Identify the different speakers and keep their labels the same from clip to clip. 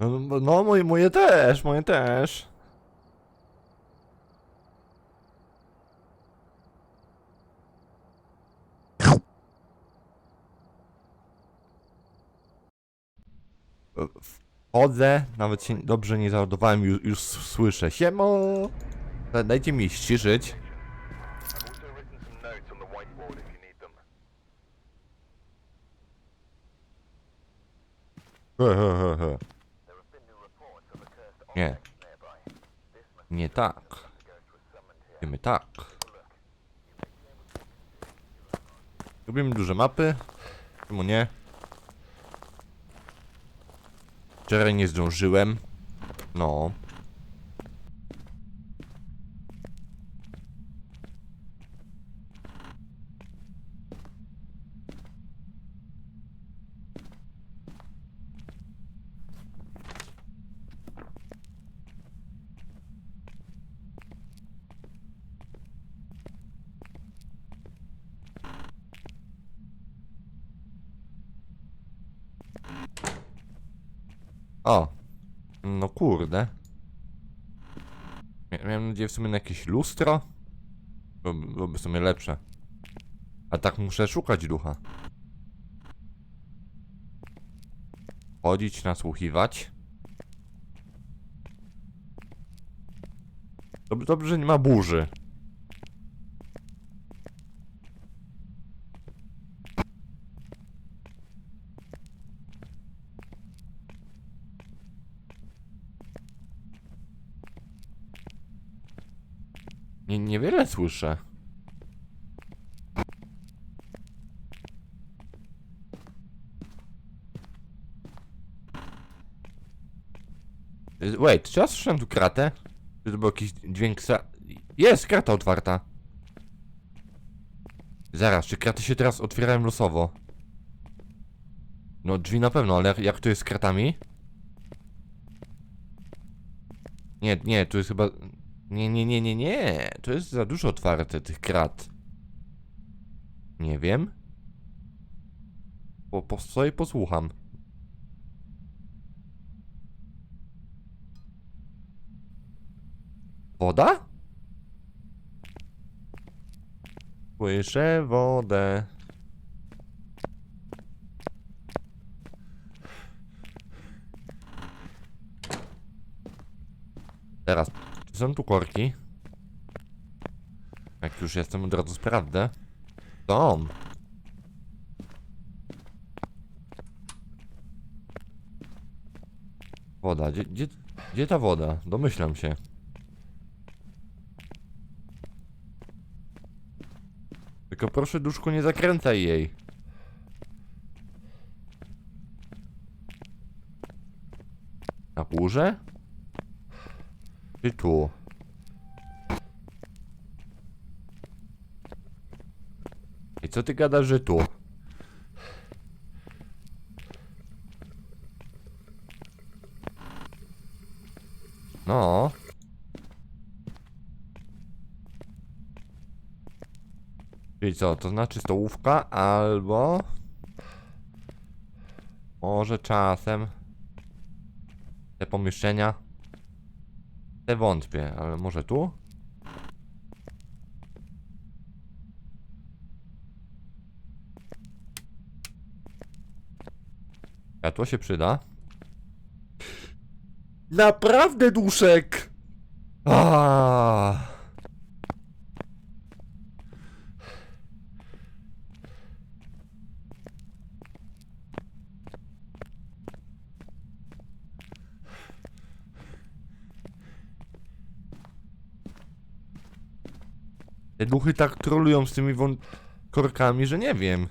Speaker 1: No, no moje, moje też, moje też. Wchodzę, nawet się dobrze nie załadowałem, już, już słyszę. Siemo! Da- Dajcie mi ściszyć. He, he, he, he. Nie, nie tak. Wiemy tak. Robimy duże mapy. Czemu nie? Wczoraj nie zdążyłem. No. O. No kurde. Mia- Miałem nadzieję w sumie na jakieś lustro. Byłoby, w sumie lepsze. A tak muszę szukać ducha. Chodzić, nasłuchiwać. Dobrze, że nie ma burzy. Nie, niewiele słyszę. Wait, czy ja słyszałem tu kratę? Czy to był jakiś dźwięk sa... Jest, krata otwarta. Zaraz, czy kraty się teraz otwierają losowo? No, drzwi na pewno, ale jak to jest z kratami? Nie, nie, tu jest chyba... Nie, nie, nie, nie, nie. To jest za dużo otwarte tych krat. Nie wiem. Po, po sobie posłucham. Woda? Słyszę wodę. Teraz, są tu korki? Jak już jestem, od razu sprawdzę. Są. Woda, gdzie, gdzie, gdzie ta woda? Domyślam się. Tylko proszę, duszku, nie zakręcaj jej. Na górze? Czy tu? I co ty gadasz, że tu? No. Czyli co, to znaczy stołówka albo... Może czasem... Te pomieszczenia... Wątpię, ale może tu? Światło się przyda. Naprawdę duszek! Aaaa. Te duchy tak trolują z tymi wąt korkami, że nie wiem.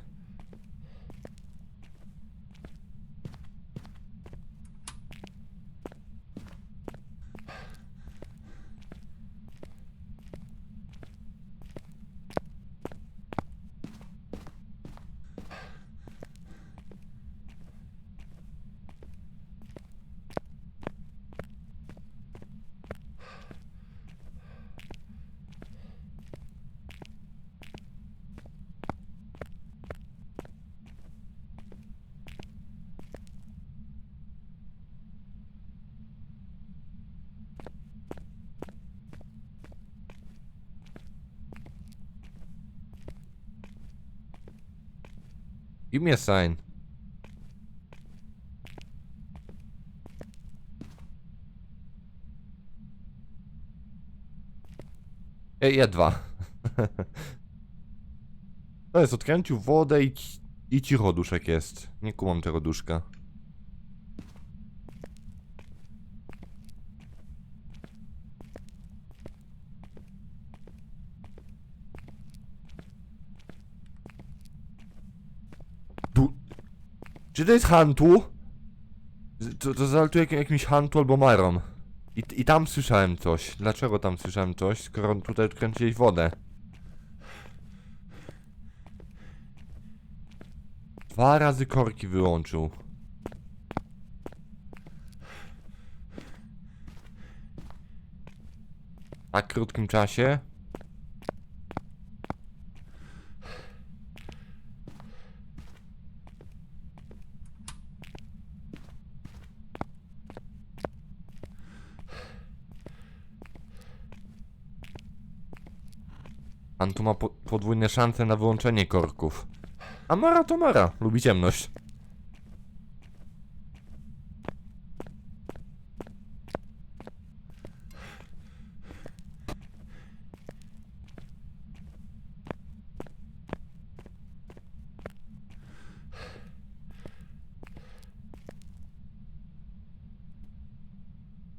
Speaker 1: Give me a sign. Ej, ja dwa. To jest, odkręcił wodę i, i cicho duszek jest. Nie kumam tego duszka. Czy to jest Hantu? Z- To, to zalatuje jak, jakimś Hantu albo Marom. I, I tam słyszałem coś. Dlaczego tam słyszałem coś, skoro tutaj odkręciłeś wodę? Dwa razy korki wyłączył. W tak krótkim czasie? Pan tu ma po podwójne szanse na wyłączenie korków. A Mara to Mara, lubi ciemność.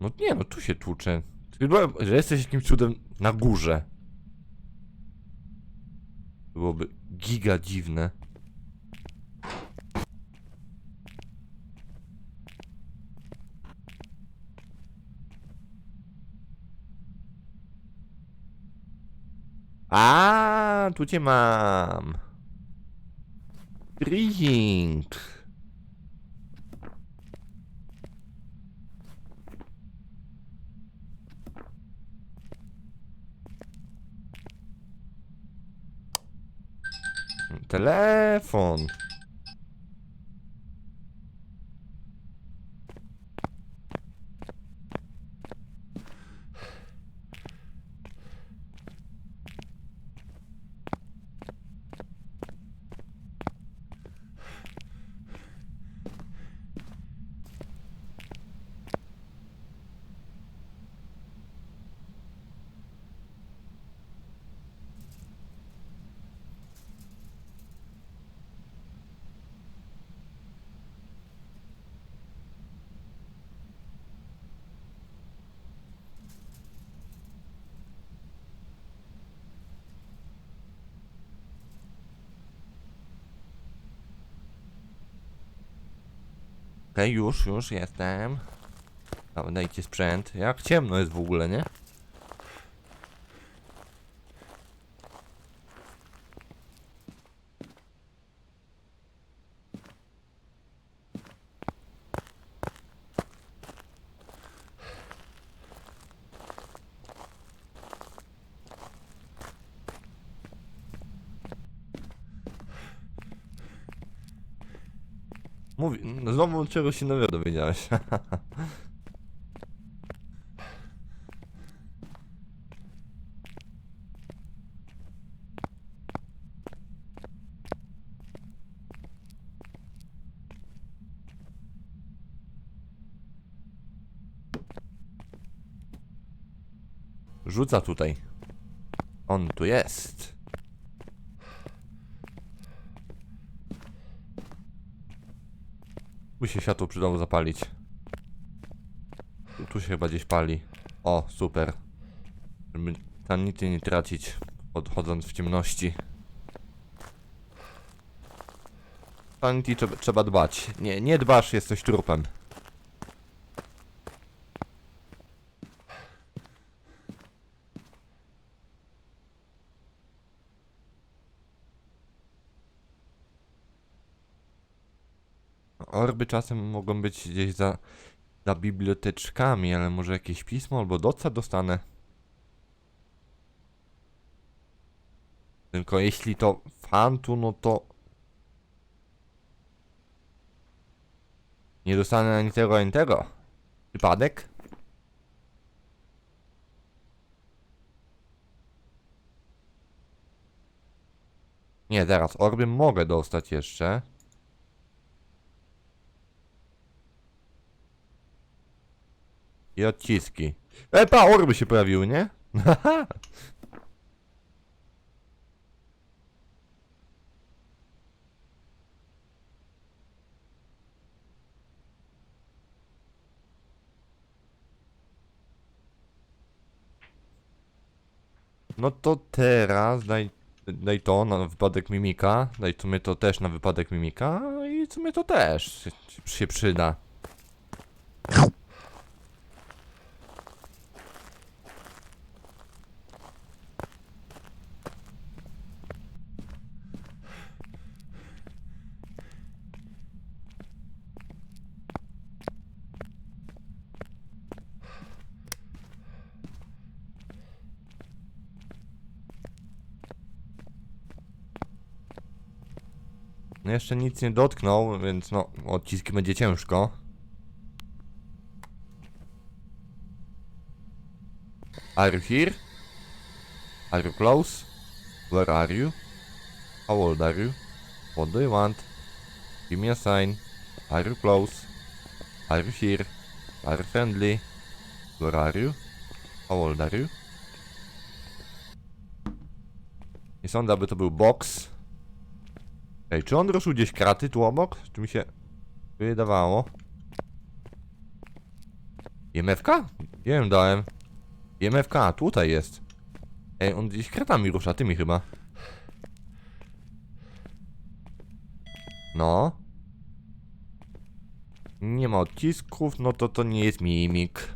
Speaker 1: No nie, no tu się tłucze. Chyba, że jesteś jakimś cudem na górze. Byłoby giga dziwne. A, tu cię mam. Drink. Telefon. Już, już jestem. Dobra, dajcie sprzęt. Jak ciemno jest w ogóle, nie? Mówi, no znowu czegoś się dowiedziałeś. Rzuca tutaj. On tu jest. Tu się światło przydało zapalić. Tu, się chyba gdzieś pali. O, super. Żeby tanity nie tracić, odchodząc w ciemności. Sanity trzeba dbać. Nie, nie dbasz, jesteś trupem. Orby czasem mogą być gdzieś za, za biblioteczkami, ale może jakieś pismo albo doca dostanę. Tylko jeśli to fantu, no to... Nie dostanę ani tego, ani tego. Przypadek? Nie, teraz orby mogę dostać jeszcze. I odciski. E, pa, orby się pojawiły, nie? No to teraz daj, daj to na wypadek mimika, daj w sumie to też na wypadek mimika i w sumie to też się, się przyda. Jeszcze nic nie dotknął, więc no, odciski będzie ciężko. Are you here? Are you close? Where are you? How old are you? What do you want? Give me a sign. Are you close? Are you here? Are you friendly? Where are you? How old are you? Nie sądzę, aby to był box. Ej, czy on ruszył gdzieś kraty tu obok? Czy mi się wydawało? IMFK? Nie wiem, dałem. IMFK, tutaj jest. Ej, on gdzieś kratami rusza, tymi chyba. No. Nie ma odcisków, no to to nie jest mimik.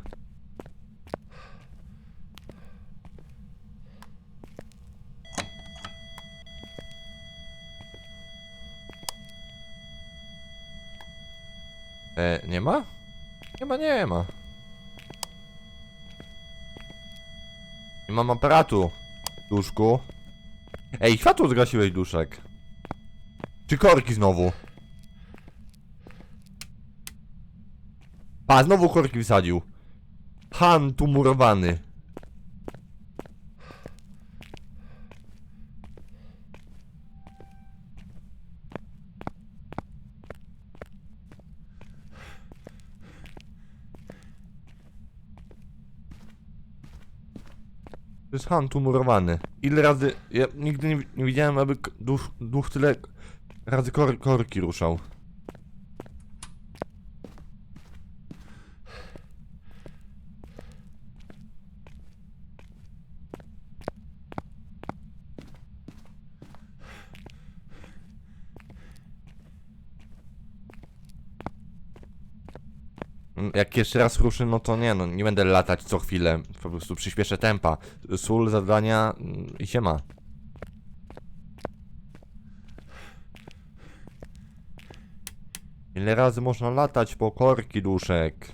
Speaker 1: E, nie ma? Nie ma, nie ma. Nie mam aparatu. Duszku. Ej, światło zgasiłeś, duszek. Czy korki znowu? Pa, znowu korki wsadził. Han tu murowany. Jest Han tu murowany. Ile razy... Ja nigdy nie, nie widziałem, aby duch, duch tyle razy kor, korki ruszał. Jak jeszcze raz ruszy, no to nie, no nie będę latać co chwilę. Po prostu przyspieszę tempa. Sól, zadania mm, i się ma. Ile razy można latać po korki duszek?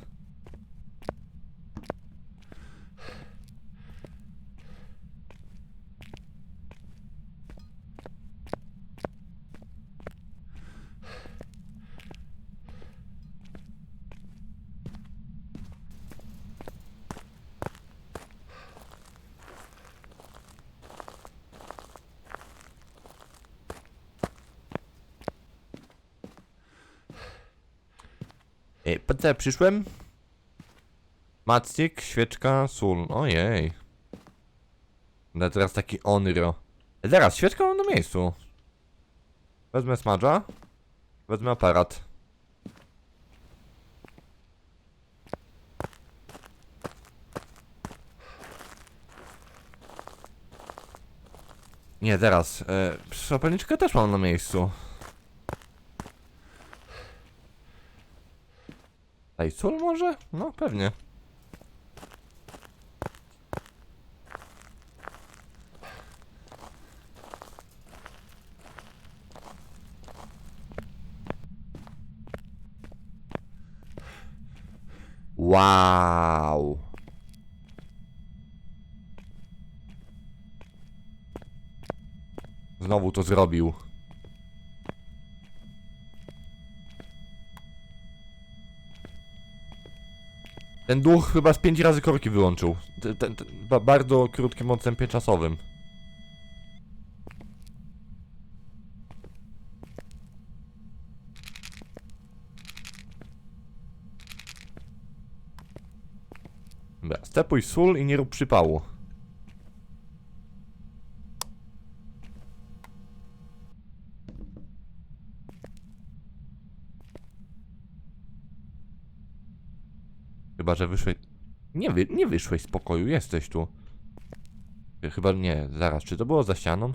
Speaker 1: Ej, po co ja przyszłem? Macik, świeczka, sól. Ojej. No teraz taki oniro. E, Zaraz, świeczka mam na miejscu. Wezmę smadża. Wezmę aparat. Nie, zaraz. E, Szapelniczkę też mam na miejscu. Ej, sól może? No, pewnie. Wow. Znowu to zrobił. Ten duch chyba z pięć razy korki wyłączył. Ten, ten, ten, ba, bardzo krótkim odstępie czasowym. Dobra, stepuj sól i nie rób przypału. Chyba, że wyszłeś... Nie, wy... nie wyszłeś z pokoju, jesteś tu. Chyba nie, zaraz, czy to było za ścianą?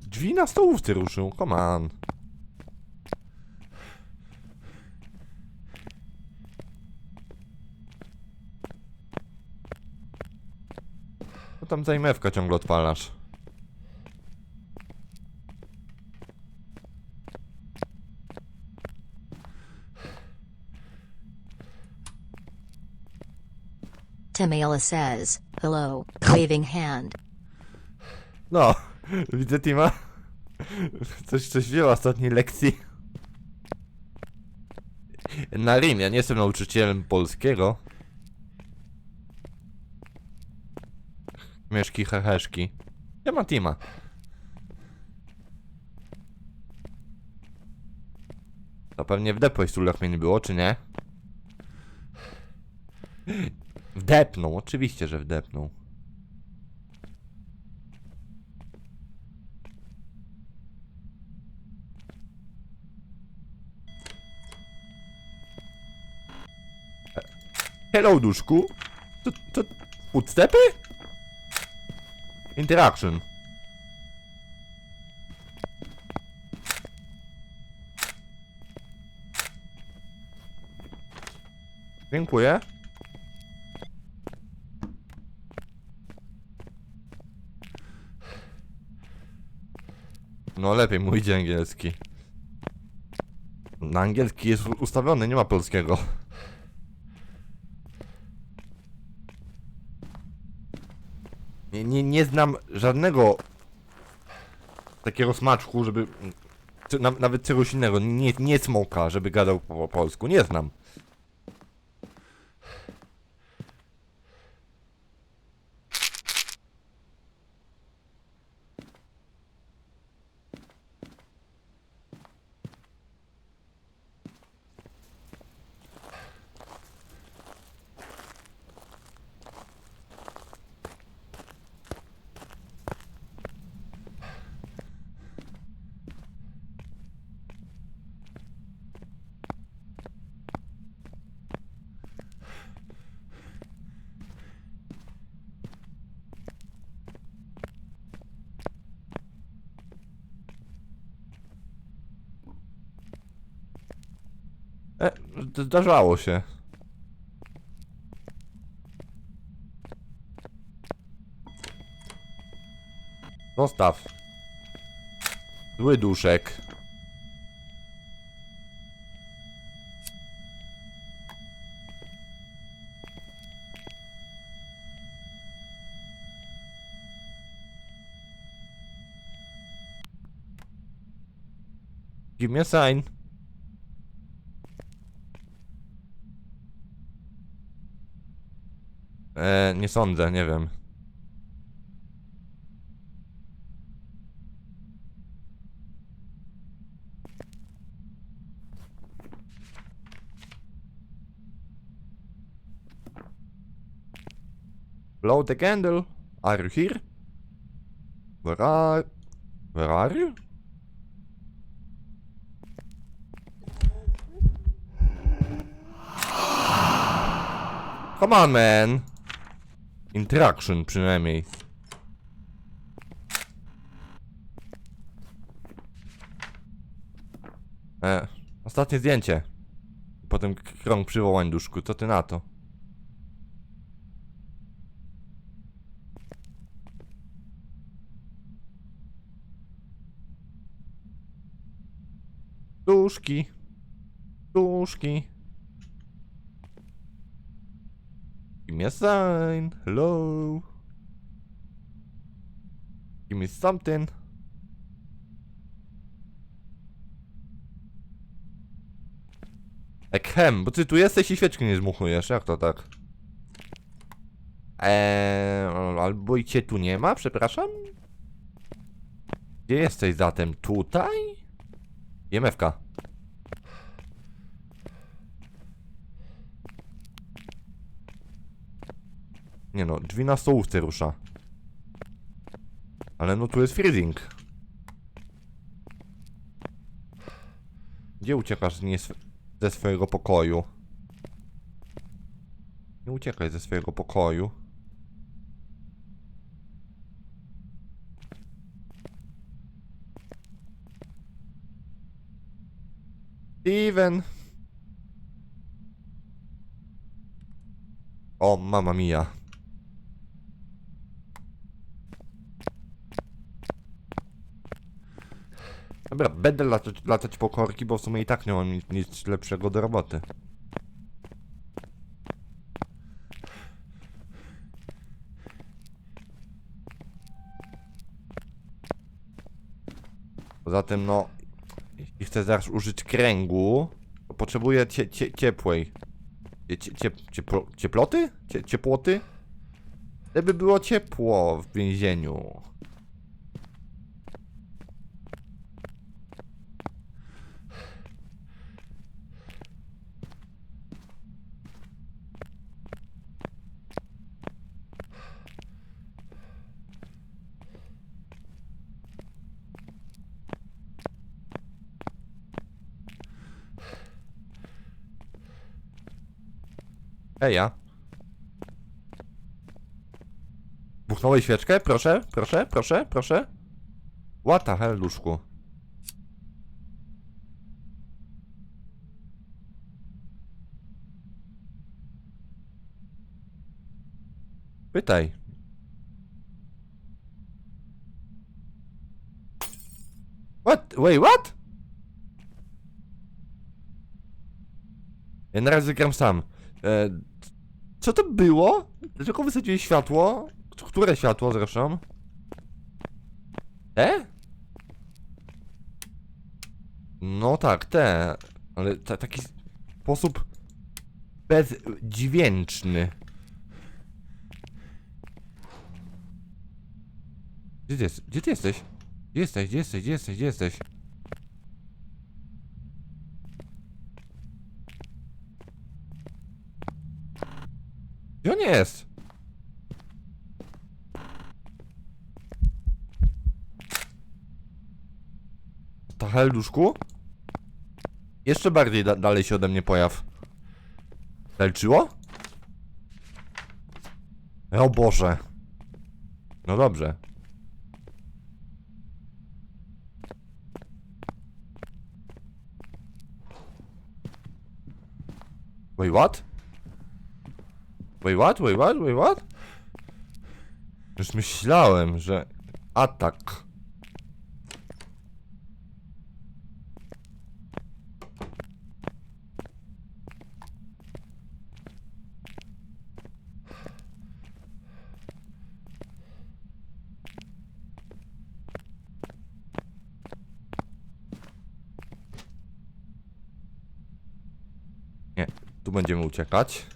Speaker 1: Drzwi na stołówce ruszył, come on. Tam zajmewka ciągle odpalasz.
Speaker 2: Tamala says, hello, waving hand.
Speaker 1: No, widzę Tima. Coś, coś wzięła ostatniej lekcji. Na Rim, ja nie jestem nauczycielem polskiego. Mieszki heheszki. Ja mam Tima. To pewnie wdepłeś tu mnie nie było, czy nie? Wdepnął, oczywiście, że wdepnął. Hello, duszku. To, to footstepy? Interaction. Dziękuję. No lepiej mój angielski. Na angielski jest ustawiony, nie ma polskiego. Nie, znam żadnego takiego smaczku, żeby. czy na, nawet czegoś innego. Nie, nie smoka, żeby gadał po, po polsku. Nie znam. E, z- zdarzało się. Zostaw. Zły duszek. Give me a sign. Sądzę, nie wiem. Blow the candle. Are you here? Where are... Where are you? Come on, man. Interaction przynajmniej. E, ostatnie zdjęcie. Potem krąg przywołań duszku, co ty na to? Duszki. Duszki. Give me a sign. Hello. Give me something. Ekhem, bo ty tu jesteś i świeczki nie zmuchujesz, jak to tak? Eee, albo i cię tu nie ma, przepraszam? Gdzie jesteś zatem? Tutaj? IMF-ka. Nie no, drzwi na stołówce rusza. Ale no tu jest freezing. Gdzie uciekasz nie ze swojego pokoju? Nie uciekaj ze swojego pokoju. Steven! O, mama mia. Dobra, będę latać, latać po korki, bo w sumie i tak nie mam nic, nic lepszego do roboty. Poza tym, no, jeśli chcę zaraz użyć kręgu, to potrzebuję cie, cie, ciepłej. Cie, cie, cieploty? Cie, ciepłoty? Żeby było ciepło w więzieniu. Eja. Buchnąłeś świeczkę? Proszę, proszę, proszę, proszę. What the hell, duszku? Pytaj. What? Wait, what? Ja na razie gram sam. E, co to było? Dlaczego wysadziłeś światło? Które światło zresztą? Te? No tak, te. Ale ta, taki sposób bezdźwięczny. Gdzie ty, jest, gdzie ty jesteś? Gdzie jesteś? Gdzie jesteś? Gdzie jesteś? Gdzie jesteś? Gdzie on jest? Ta helduszku? Jeszcze bardziej da dalej się ode mnie pojaw. Lelczyło? O Boże. No dobrze. Wait, what? Wait, what? Wait, what? Wait, what? Już myślałem, że... Atak. Nie, tu będziemy uciekać.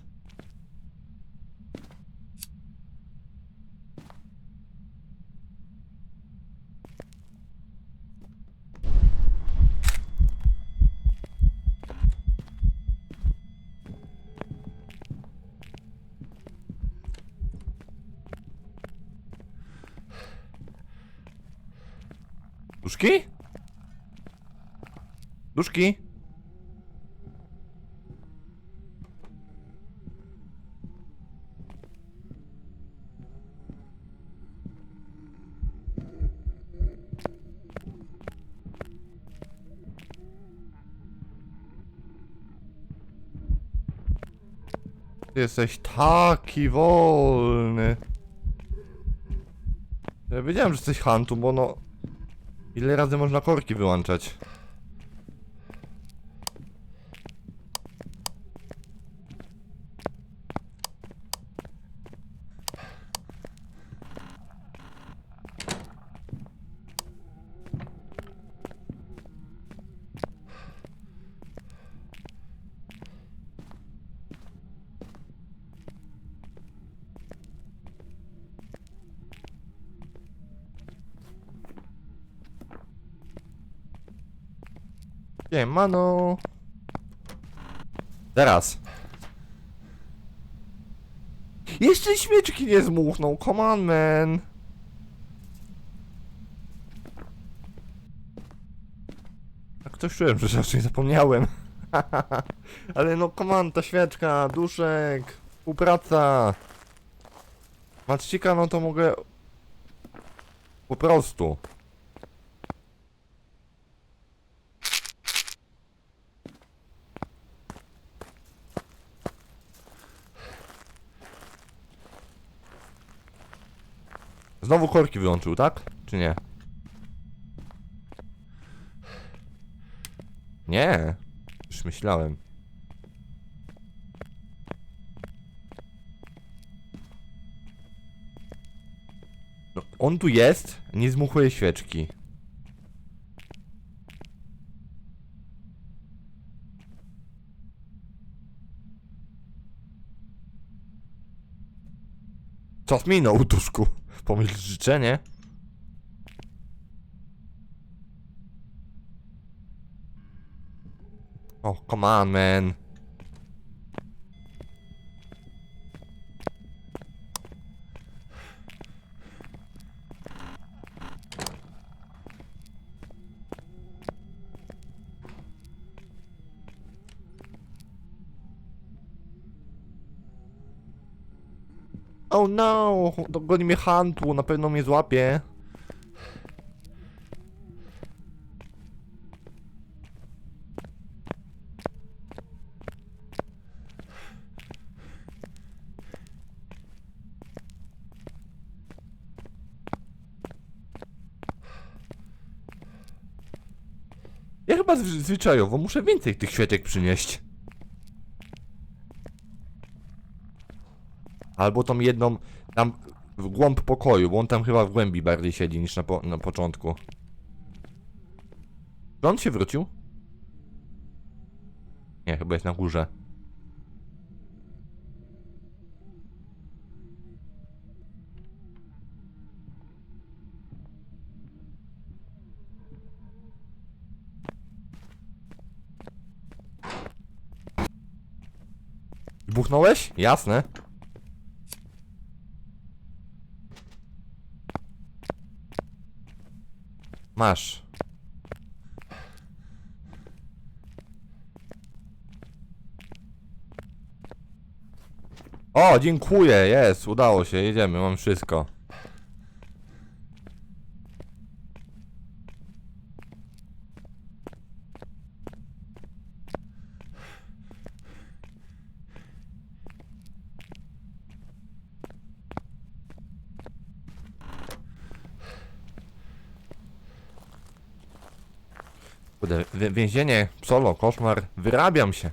Speaker 1: Duszki? Duszki? Ty jesteś taki wolny. Ja wiedziałem, że jesteś hantu, bo no... Ile razy można korki wyłączać? Nie, mano. Teraz. Jeszcze śmieczki nie zmuchnął, come on man. Tak to czułem, że raczej zapomniałem. Ale no come on, ta świeczka, duszek, współpraca. Maczcika, no to mogę... Po prostu. Znowu korki wyłączył, tak? Czy nie? Nie. Już myślałem. No, on tu jest, nie zmuchuje świeczki. Czas minął, duszku. Pomyśl życzenie. O, oh, come on, man. No! Dogoni mnie Huntu, na pewno mnie złapie. Ja chyba zwy- zwyczajowo muszę więcej tych świeczek przynieść. Albo tą jedną tam w głąb pokoju, bo on tam chyba w głębi bardziej siedzi niż na, po, na początku. Czy on się wrócił? Nie, chyba jest na górze. Buchnąłeś? Jasne. Masz. O, dziękuję, jest, udało się, jedziemy, mam wszystko. Kurde, wie- więzienie, solo, koszmar, wyrabiam się.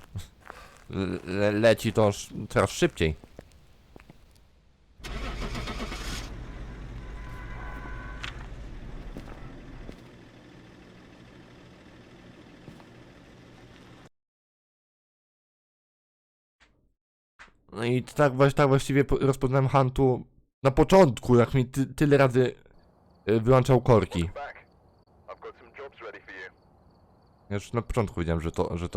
Speaker 1: Le leci to coraz szybciej. No i tak, tak właściwie po- rozpoznałem Huntu na początku, jak mi ty tyle razy y, wyłączał korki. Ja już na początku wiedziałem, że to, że to